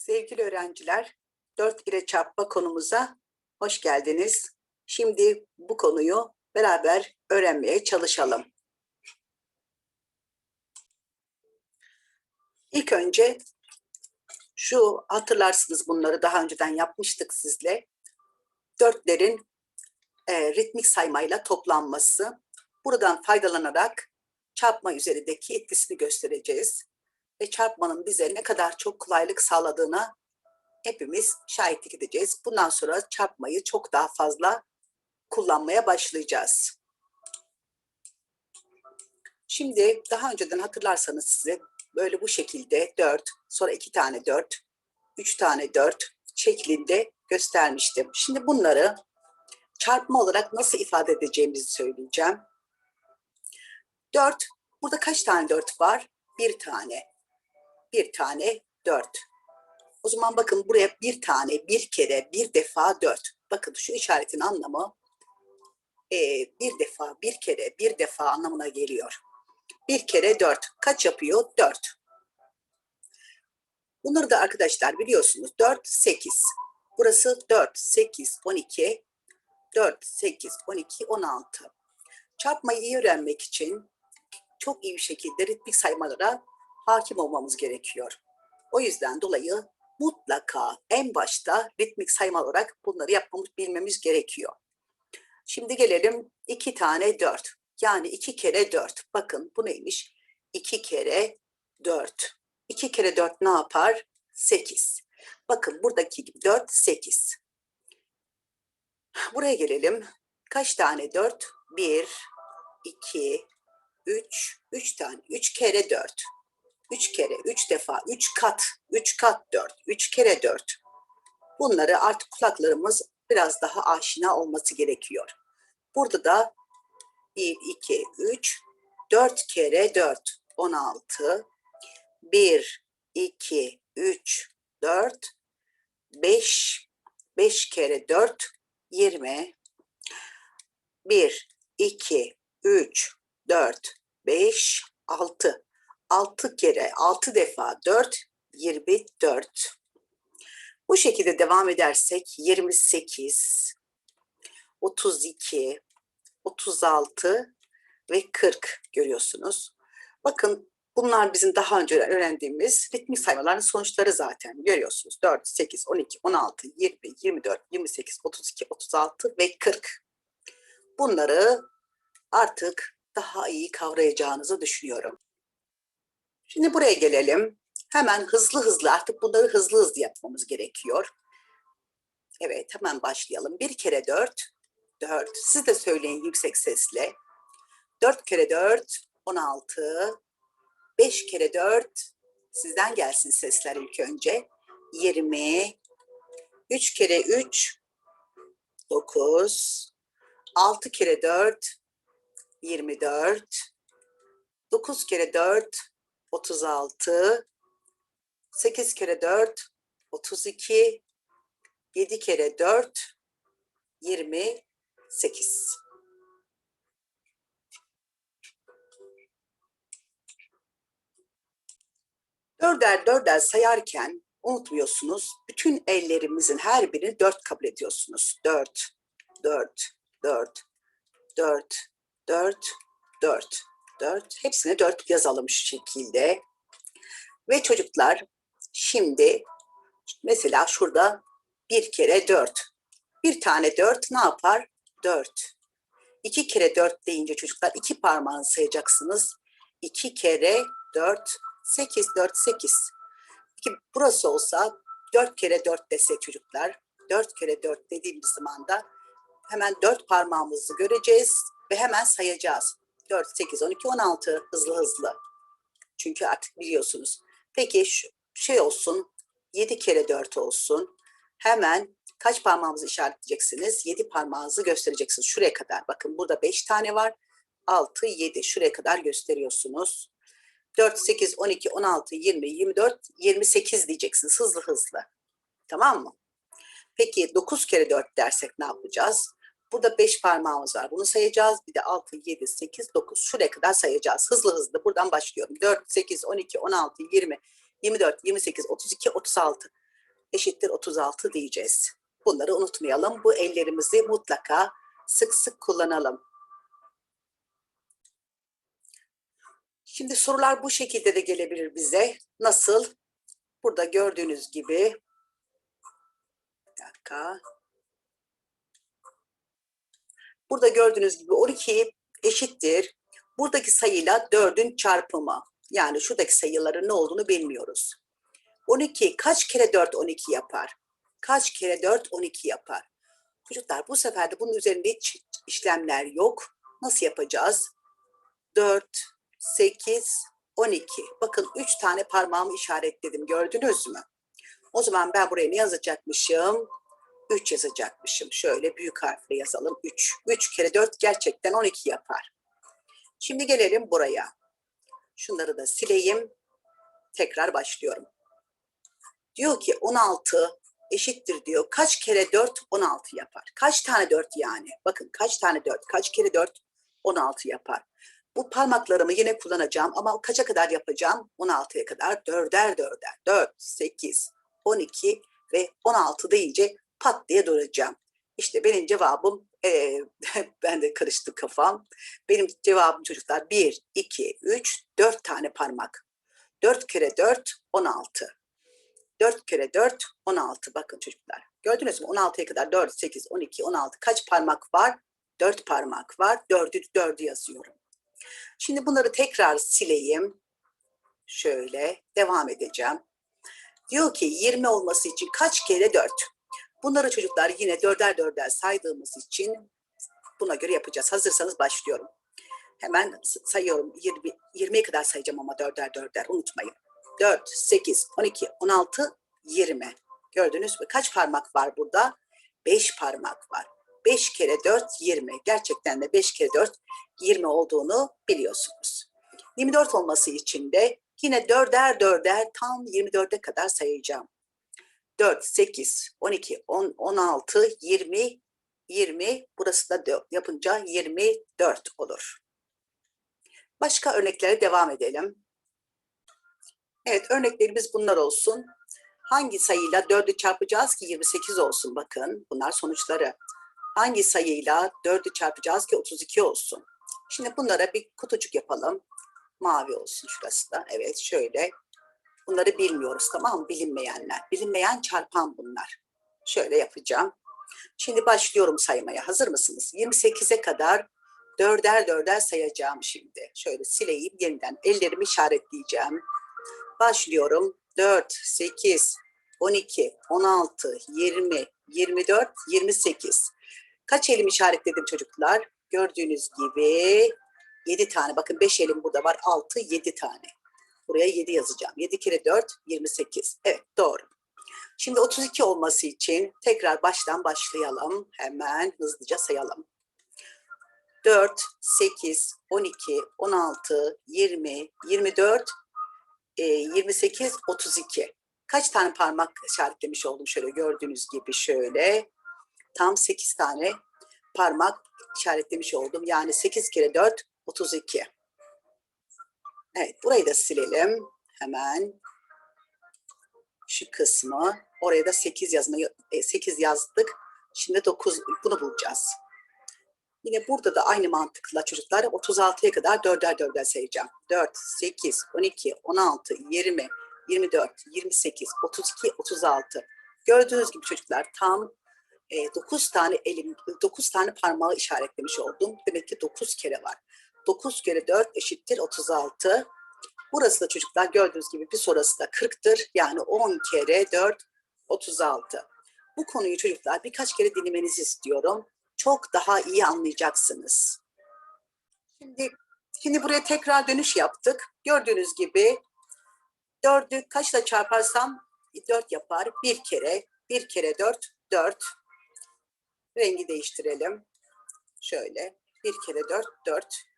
Sevgili öğrenciler, 4 ile çarpma konumuza hoş geldiniz. Şimdi bu konuyu beraber öğrenmeye çalışalım. İlk önce şu hatırlarsınız bunları daha önceden yapmıştık sizle. Dörtlerin e, ritmik saymayla toplanması. Buradan faydalanarak çarpma üzerindeki etkisini göstereceğiz ve çarpmanın bize ne kadar çok kolaylık sağladığına hepimiz şahitlik edeceğiz. Bundan sonra çarpmayı çok daha fazla kullanmaya başlayacağız. Şimdi daha önceden hatırlarsanız size böyle bu şekilde 4, sonra 2 tane 4, 3 tane 4 şeklinde göstermiştim. Şimdi bunları çarpma olarak nasıl ifade edeceğimizi söyleyeceğim. 4, burada kaç tane 4 var? Bir tane bir tane dört. O zaman bakın buraya bir tane, bir kere, bir defa dört. Bakın şu işaretin anlamı e, bir defa, bir kere, bir defa anlamına geliyor. Bir kere dört. Kaç yapıyor? Dört. Bunları da arkadaşlar biliyorsunuz. Dört, sekiz. Burası dört, sekiz, on iki. Dört, sekiz, on iki, on altı. Çarpmayı iyi öğrenmek için çok iyi bir şekilde ritmik saymalara hakim olmamız gerekiyor. O yüzden dolayı mutlaka en başta ritmik sayma olarak bunları yapmamız bilmemiz gerekiyor. Şimdi gelelim iki tane dört. Yani iki kere dört. Bakın bu neymiş? İki kere dört. İki kere dört ne yapar? Sekiz. Bakın buradaki gibi dört, sekiz. Buraya gelelim. Kaç tane dört? Bir, iki, üç, üç tane. Üç kere dört. 3 kere, 3 defa, 3 kat, 3 kat 4, 3 kere 4. Bunları artık kulaklarımız biraz daha aşina olması gerekiyor. Burada da 1, 2, 3, 4 kere 4, 16. 1, 2, 3, 4, 5, 5 kere 4, 20. 1, 2, 3, 4, 5, 6. 6 kere 6 defa 4 24. Bu şekilde devam edersek 28 32 36 ve 40 görüyorsunuz. Bakın bunlar bizim daha önce öğrendiğimiz ritmik saymaların sonuçları zaten görüyorsunuz. 4, 8, 12, 16, 20, 24, 28, 32, 36 ve 40. Bunları artık daha iyi kavrayacağınızı düşünüyorum. Şimdi buraya gelelim. Hemen hızlı hızlı artık bunları hızlı hızlı yapmamız gerekiyor. Evet hemen başlayalım. Bir kere dört, dört. Siz de söyleyin yüksek sesle. Dört kere dört, on altı. Beş kere dört, sizden gelsin sesler ilk önce. Yirmi. Üç kere üç, dokuz. Altı kere dört, yirmi dört. Dokuz kere dört, 36, 8 kere 4, 32, 7 kere 4, 28. Dörder dörder sayarken unutmuyorsunuz. Bütün ellerimizin her birini dört kabul ediyorsunuz. Dört, dört, dört, dört, dört, dört. 4. Hepsine 4 yazalım şu şekilde. Ve çocuklar şimdi mesela şurada bir kere 4. Bir tane 4 ne yapar? 4. 2 kere 4 deyince çocuklar iki parmağını sayacaksınız. 2 kere 4, 8, 4, 8. Peki burası olsa 4 kere 4 desek çocuklar, 4 kere 4 dediğimiz zaman da hemen 4 parmağımızı göreceğiz ve hemen sayacağız. 4, 8, 12, 16 hızlı hızlı. Çünkü artık biliyorsunuz. Peki şu şey olsun 7 kere 4 olsun. Hemen kaç parmağımızı işaretleyeceksiniz? 7 parmağınızı göstereceksiniz. Şuraya kadar. Bakın burada 5 tane var. 6, 7 şuraya kadar gösteriyorsunuz. 4, 8, 12, 16, 20, 24, 28 diyeceksiniz hızlı hızlı. Tamam mı? Peki 9 kere 4 dersek ne yapacağız? Burada 5 parmağımız var. Bunu sayacağız. Bir de 6, 7, 8, 9. Şuraya kadar sayacağız. Hızlı hızlı buradan başlıyorum. 4, 8, 12, 16, 20, 24, 28, 32, 36. eşittir 36 diyeceğiz. Bunları unutmayalım. Bu ellerimizi mutlaka sık sık kullanalım. Şimdi sorular bu şekilde de gelebilir bize. Nasıl? Burada gördüğünüz gibi bir dakika. Burada gördüğünüz gibi 12 eşittir. Buradaki sayıyla 4'ün çarpımı. Yani şuradaki sayıların ne olduğunu bilmiyoruz. 12 kaç kere 4 12 yapar? Kaç kere 4 12 yapar? Çocuklar bu sefer de bunun üzerinde hiç işlemler yok. Nasıl yapacağız? 4, 8, 12. Bakın 3 tane parmağımı işaretledim gördünüz mü? O zaman ben buraya ne yazacakmışım? 3 yazacakmışım. Şöyle büyük harfle yazalım 3. 3 kere 4 gerçekten 12 yapar. Şimdi gelelim buraya. Şunları da sileyim. Tekrar başlıyorum. Diyor ki 16 eşittir diyor. Kaç kere 4 16 yapar. Kaç tane 4 yani? Bakın kaç tane 4? Kaç kere 4 16 yapar. Bu parmaklarımı yine kullanacağım ama kaça kadar yapacağım? 16'ya kadar dörder dörder. 4, 8, 12 ve 16 deyince pat diye duracağım. İşte benim cevabım, e, ben de karıştı kafam. Benim cevabım çocuklar 1, 2, 3, 4 tane parmak. 4 kere 4, 16. 4 kere 4, 16. Bakın çocuklar. Gördünüz mü? 16'ya kadar 4, 8, 12, 16. Kaç parmak var? 4 parmak var. 4'ü 4'ü yazıyorum. Şimdi bunları tekrar sileyim. Şöyle devam edeceğim. Diyor ki 20 olması için kaç kere 4? Bunları çocuklar yine dörder dörder saydığımız için buna göre yapacağız. Hazırsanız başlıyorum. Hemen sayıyorum. 20, 20'ye kadar sayacağım ama dörder dörder unutmayın. 4, 8, 12, 16, 20. Gördünüz mü? Kaç parmak var burada? 5 parmak var. 5 kere 4, 20. Gerçekten de 5 kere 4, 20 olduğunu biliyorsunuz. 24 olması için de yine dörder dörder tam 24'e kadar sayacağım. 4, 8, 12, 10, 16, 20, 20. Burası da dö- yapınca 24 olur. Başka örneklere devam edelim. Evet örneklerimiz bunlar olsun. Hangi sayıyla 4'ü çarpacağız ki 28 olsun bakın. Bunlar sonuçları. Hangi sayıyla 4'ü çarpacağız ki 32 olsun. Şimdi bunlara bir kutucuk yapalım. Mavi olsun şurası da. Evet şöyle. Bunları bilmiyoruz tamam mı? Bilinmeyenler. Bilinmeyen çarpan bunlar. Şöyle yapacağım. Şimdi başlıyorum saymaya. Hazır mısınız? 28'e kadar dörder dörder sayacağım şimdi. Şöyle sileyim yeniden. Ellerimi işaretleyeceğim. Başlıyorum. 4, 8, 12, 16, 20, 24, 28. Kaç elim işaretledim çocuklar? Gördüğünüz gibi 7 tane. Bakın 5 elim burada var. 6, 7 tane. Buraya 7 yazacağım. 7 kere 4, 28. Evet doğru. Şimdi 32 olması için tekrar baştan başlayalım. Hemen hızlıca sayalım. 4, 8, 12, 16, 20, 24, e, 28, 32. Kaç tane parmak işaretlemiş oldum şöyle gördüğünüz gibi şöyle. Tam 8 tane parmak işaretlemiş oldum. Yani 8 kere 4, 32. Evet burayı da silelim hemen. Şu kısmı. Oraya da 8 yazmayı 8 yazdık. Şimdi 9 bunu bulacağız. Yine burada da aynı mantıkla çocuklar 36'ya kadar dörder dörder sayacağım. 4, 8, 12, 16, 20, 24, 28, 32, 36. Gördüğünüz gibi çocuklar tam e, 9 tane elim, 9 tane parmağı işaretlemiş oldum. Demek ki 9 kere var. 9 kere 4 eşittir 36. Burası da çocuklar gördüğünüz gibi bir sonrası da 40'tır. Yani 10 kere 4, 36. Bu konuyu çocuklar birkaç kere dinlemenizi istiyorum. Çok daha iyi anlayacaksınız. Şimdi, şimdi buraya tekrar dönüş yaptık. Gördüğünüz gibi 4'ü kaçla çarparsam 4 yapar. Bir kere, bir kere 4, 4. Rengi değiştirelim. Şöyle, bir kere 4, 4.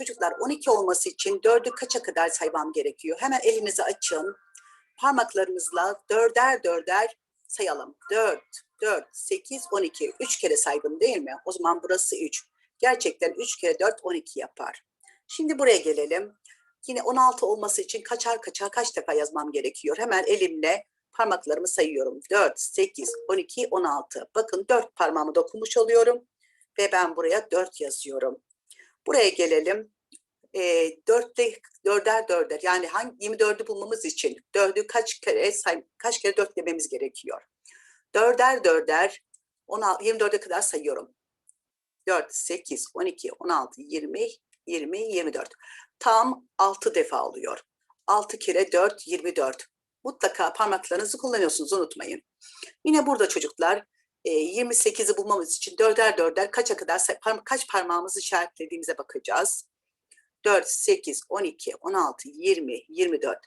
Çocuklar 12 olması için 4'ü kaça kadar saymam gerekiyor? Hemen elinizi açın. Parmaklarımızla dörder dörder sayalım. 4, 4, 8, 12. 3 kere saydım değil mi? O zaman burası 3. Gerçekten 3 kere 4, 12 yapar. Şimdi buraya gelelim. Yine 16 olması için kaçar kaçar kaç defa yazmam gerekiyor? Hemen elimle parmaklarımı sayıyorum. 4, 8, 12, 16. Bakın 4 parmağımı dokunmuş oluyorum ve ben buraya 4 yazıyorum. Buraya gelelim. E, 4'te 4'er 4'er yani hangi 24'ü bulmamız için 4'ü kaç kere say, kaç kere 4 dememiz gerekiyor? 4'er 4'er 16, 24'e kadar sayıyorum. 4, 8, 12, 16, 20, 20, 24. Tam 6 defa oluyor. 6 kere 4, 24. Mutlaka parmaklarınızı kullanıyorsunuz unutmayın. Yine burada çocuklar e, 28'i bulmamız için 4'er 4'er kaça kadar kaç parmağımızı işaretlediğimize bakacağız. 4, 8, 12, 16, 20, 24,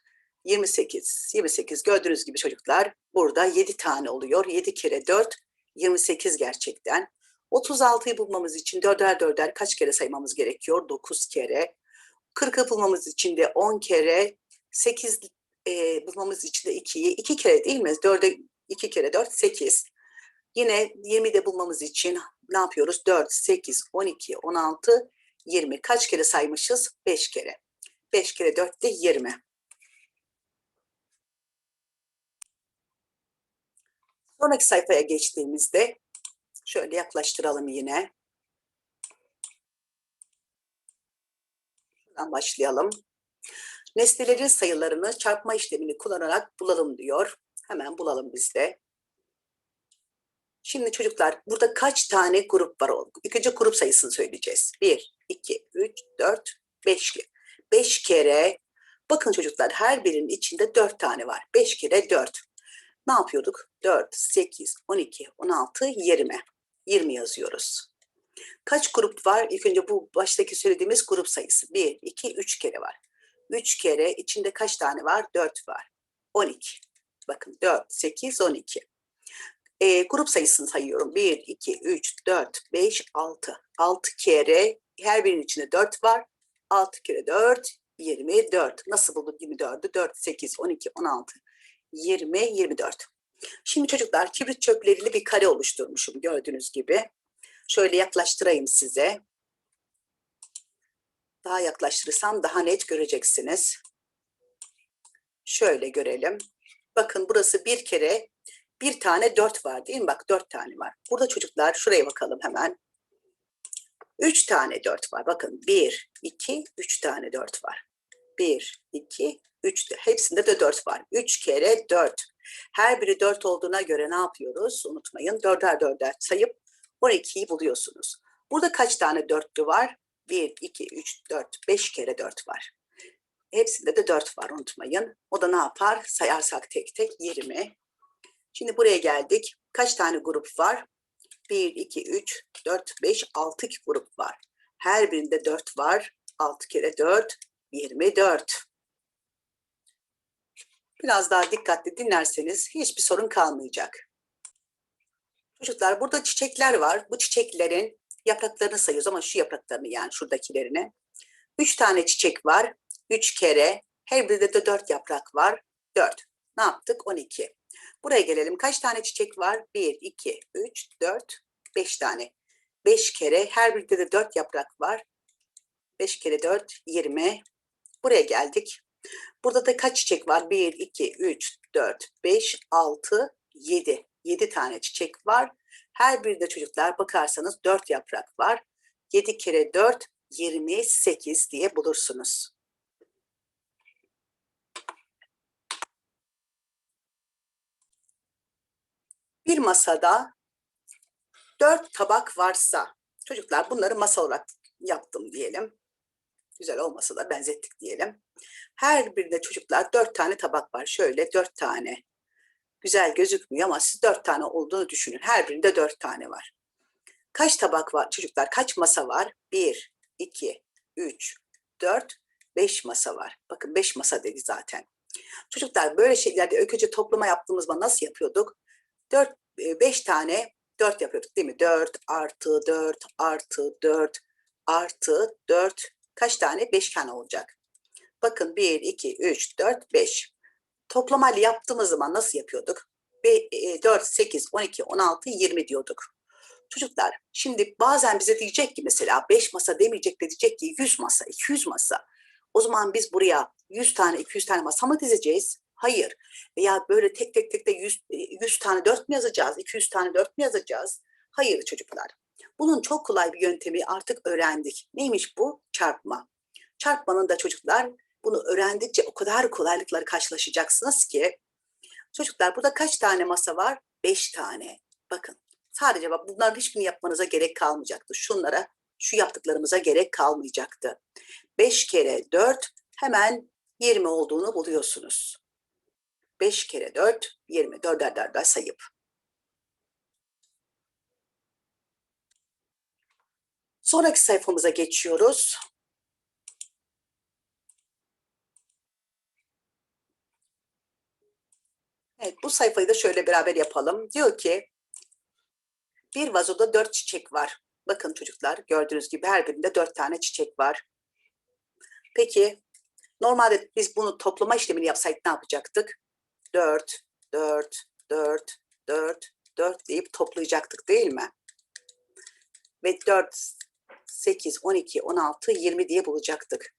28, 28 gördüğünüz gibi çocuklar burada 7 tane oluyor. 7 kere 4, 28 gerçekten. 36'yı bulmamız için 4'er 4'er kaç kere saymamız gerekiyor? 9 kere. 40'ı bulmamız için de 10 kere. 8 e, bulmamız için de 2'yi 2 kere değil mi? 4'e 2 kere 4, 8. Yine 20 de bulmamız için ne yapıyoruz? 4, 8, 12, 16, 20. Kaç kere saymışız? 5 kere. 5 kere 4 de 20. Sonraki sayfaya geçtiğimizde şöyle yaklaştıralım yine. Şuradan başlayalım. Nesnelerin sayılarını çarpma işlemini kullanarak bulalım diyor. Hemen bulalım biz de. Şimdi çocuklar burada kaç tane grup var? İlk önce grup sayısını söyleyeceğiz. 1, 2, 3, 4, 5'li. 5 kere, bakın çocuklar her birinin içinde 4 tane var. 5 kere 4. Ne yapıyorduk? 4, 8, 12, 16, 20. 20 yazıyoruz. Kaç grup var? İlk önce bu baştaki söylediğimiz grup sayısı. 1, 2, 3 kere var. 3 kere içinde kaç tane var? 4 var. 12. Bakın 4, 8, 12. E, grup sayısını sayıyorum. 1, 2, 3, 4, 5, 6. 6 kere her birinin içinde 4 var. 6 kere 4, 24. Nasıl bulduk 24'ü? 4, 8, 12, 16, 20, 24. Şimdi çocuklar kibrit çöpleriyle bir kare oluşturmuşum gördüğünüz gibi. Şöyle yaklaştırayım size. Daha yaklaştırırsam daha net göreceksiniz. Şöyle görelim. Bakın burası bir kere bir tane dört var değil mi? Bak dört tane var. Burada çocuklar şuraya bakalım hemen. Üç tane dört var. Bakın bir, iki, üç tane dört var. Bir, iki, üç. de- Hepsinde de dört var. Üç kere dört. Her biri dört olduğuna göre ne yapıyoruz? Unutmayın. Dörder dörder sayıp 12'yi buluyorsunuz. Burada kaç tane dörtlü var? 1, 2, 3, 4, 5 kere 4 var. Hepsinde de 4 var unutmayın. O da ne yapar? Sayarsak tek tek 20. Şimdi buraya geldik. Kaç tane grup var? 1, 2, 3, 4, 5, 6 grup var. Her birinde 4 var. 6 kere 4, 24. Biraz daha dikkatli dinlerseniz hiçbir sorun kalmayacak. Çocuklar burada çiçekler var. Bu çiçeklerin yapraklarını sayıyoruz ama şu yapraklarını yani şuradakilerini. Üç tane çiçek var. Üç kere. Her birinde de dört yaprak var. Dört. Ne yaptık? 12. Buraya gelelim. Kaç tane çiçek var? Bir, iki, üç, dört, beş tane. Beş kere. Her birinde de dört yaprak var. Beş kere dört, yirmi. Buraya geldik. Burada da kaç çiçek var? Bir, iki, üç, dört, beş, altı, yedi. Yedi tane çiçek var. Her birinde çocuklar bakarsanız 4 yaprak var. 7 kere 4 28 diye bulursunuz. Bir masada 4 tabak varsa çocuklar bunları masa olarak yaptım diyelim. Güzel olmasa da benzettik diyelim. Her birinde çocuklar 4 tane tabak var. Şöyle 4 tane güzel gözükmüyor ama siz dört tane olduğunu düşünün. Her birinde dört tane var. Kaç tabak var çocuklar? Kaç masa var? Bir, iki, üç, dört, beş masa var. Bakın beş masa dedi zaten. Çocuklar böyle şeylerde önce toplama yaptığımız zaman nasıl yapıyorduk? Dört, e, beş tane dört yapıyorduk değil mi? Dört artı dört artı dört artı dört kaç tane? Beş tane olacak. Bakın bir, iki, üç, dört, beş toplamayla yaptığımız zaman nasıl yapıyorduk? Ve, e, 4, 8, 12, 16, 20 diyorduk. Çocuklar şimdi bazen bize diyecek ki mesela 5 masa demeyecek de diyecek ki 100 masa, 200 masa. O zaman biz buraya 100 tane 200 tane masa mı dizeceğiz? Hayır. Veya böyle tek tek tek de 100, 100 tane 4 mü yazacağız? 200 tane 4 mü yazacağız? Hayır çocuklar. Bunun çok kolay bir yöntemi artık öğrendik. Neymiş bu? Çarpma. Çarpmanın da çocuklar bunu öğrendikçe o kadar kolaylıklar karşılaşacaksınız ki. Çocuklar burada kaç tane masa var? 5 tane. Bakın sadece bak bunların hiçbirini yapmanıza gerek kalmayacaktı. Şunlara, şu yaptıklarımıza gerek kalmayacaktı. 5 kere 4 hemen 20 olduğunu buluyorsunuz. 5 kere 4, 20. Dörder dörder sayıp. Sonraki sayfamıza geçiyoruz. Evet, bu sayfayı da şöyle beraber yapalım. Diyor ki, bir vazoda dört çiçek var. Bakın çocuklar, gördüğünüz gibi her birinde dört tane çiçek var. Peki, normalde biz bunu toplama işlemini yapsaydık ne yapacaktık? 4, 4, 4, 4, 4 deyip toplayacaktık değil mi? Ve 4, 8, 12, 16, 20 diye bulacaktık.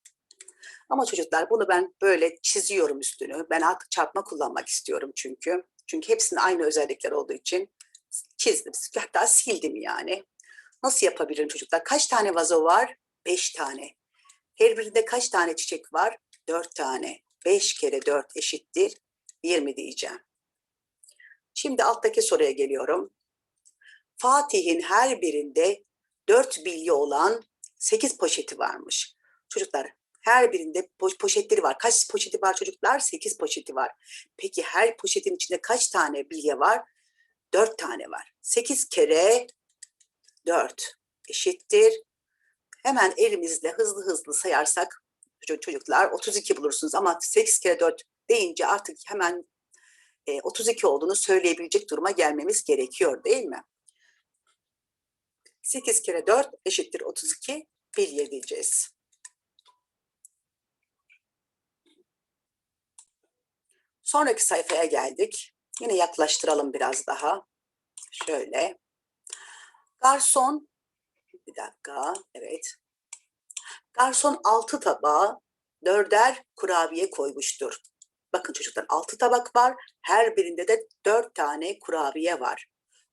Ama çocuklar bunu ben böyle çiziyorum üstünü. Ben artık çarpma kullanmak istiyorum çünkü. Çünkü hepsinin aynı özellikler olduğu için çizdim. Hatta sildim yani. Nasıl yapabilirim çocuklar? Kaç tane vazo var? 5 tane. Her birinde kaç tane çiçek var? 4 tane. 5 kere 4 eşittir 20 diyeceğim. Şimdi alttaki soruya geliyorum. Fatih'in her birinde 4 bilye olan 8 poşeti varmış. Çocuklar her birinde po- poşetleri var. Kaç poşeti var çocuklar? 8 poşeti var. Peki her poşetin içinde kaç tane bilye var? 4 tane var. 8 kere 4 eşittir. Hemen elimizle hızlı hızlı sayarsak ço- çocuklar 32 bulursunuz ama 8 kere 4 deyince artık hemen e, 32 olduğunu söyleyebilecek duruma gelmemiz gerekiyor değil mi? 8 kere 4 eşittir 32 bilye diyeceğiz. Sonraki sayfaya geldik. Yine yaklaştıralım biraz daha. Şöyle. Garson, bir dakika, evet. Garson altı tabağa dörder kurabiye koymuştur. Bakın çocuklar altı tabak var. Her birinde de dört tane kurabiye var.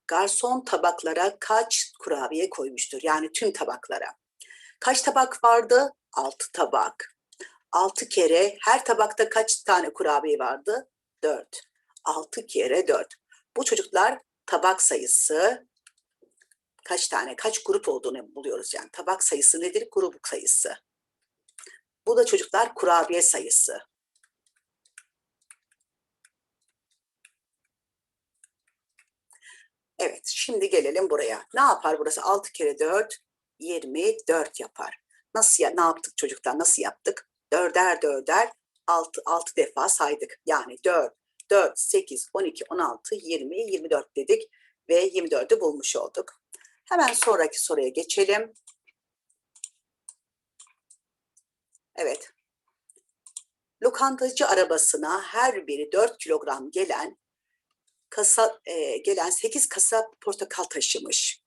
Garson tabaklara kaç kurabiye koymuştur? Yani tüm tabaklara. Kaç tabak vardı? Altı tabak. Altı kere her tabakta kaç tane kurabiye vardı? Dört. Altı kere dört. Bu çocuklar tabak sayısı kaç tane, kaç grup olduğunu buluyoruz yani. Tabak sayısı nedir? Grup sayısı. Bu da çocuklar kurabiye sayısı. Evet, şimdi gelelim buraya. Ne yapar burası? 6 kere 4, 24 yapar. Nasıl ya, ne yaptık çocuklar? Nasıl yaptık? Dörder dörder 6, 6 defa saydık. Yani 4, 4, 8, 12, 16, 20, 24 dedik ve 24'ü bulmuş olduk. Hemen sonraki soruya geçelim. Evet. Lokantacı arabasına her biri 4 kilogram gelen kasa e, gelen 8 kasa portakal taşımış.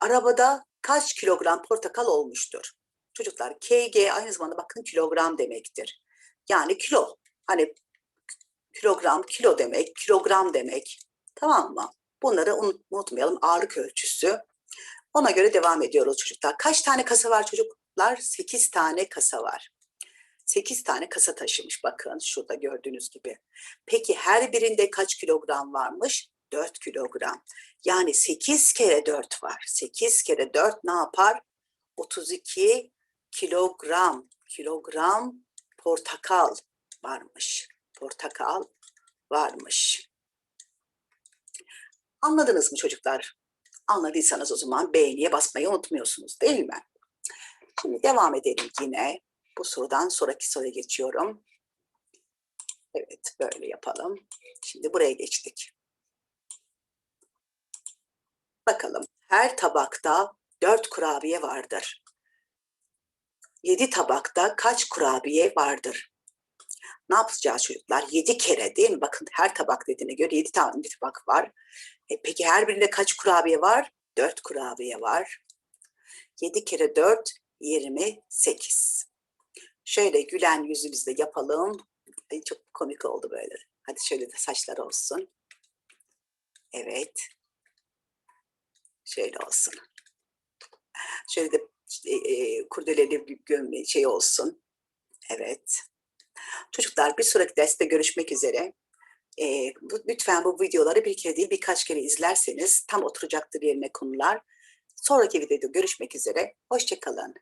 Arabada kaç kilogram portakal olmuştur? Çocuklar KG aynı zamanda bakın kilogram demektir. Yani kilo. Hani kilogram kilo demek, kilogram demek. Tamam mı? Bunları unut, unutmayalım ağırlık ölçüsü. Ona göre devam ediyoruz çocuklar. Kaç tane kasa var çocuklar? 8 tane kasa var. 8 tane kasa taşımış bakın şurada gördüğünüz gibi. Peki her birinde kaç kilogram varmış? 4 kilogram. Yani 8 kere 4 var. 8 kere 4 ne yapar? 32 kilogram. Kilogram portakal varmış. Portakal varmış. Anladınız mı çocuklar? Anladıysanız o zaman beğeniye basmayı unutmuyorsunuz değil mi? Şimdi devam edelim yine. Bu sorudan sonraki soruya geçiyorum. Evet, böyle yapalım. Şimdi buraya geçtik. Bakalım. Her tabakta dört kurabiye vardır. Yedi tabakta kaç kurabiye vardır? Ne yapacağız çocuklar? Yedi kere değil mi? Bakın her tabak dediğine göre yedi tane bir tabak var. E, peki her birinde kaç kurabiye var? Dört kurabiye var. Yedi kere dört, yirmi sekiz. Şöyle gülen yüzümüzde yapalım. Ay, çok komik oldu böyle. Hadi şöyle de saçlar olsun. Evet. Şöyle olsun. Şöyle de e, e, kurdeleli bir gömle şey olsun. Evet. Çocuklar bir sonraki derste görüşmek üzere. E, bu- lütfen bu videoları bir kere değil birkaç kere izlerseniz tam oturacaktır yerine konular. Sonraki videoda görüşmek üzere. Hoşçakalın.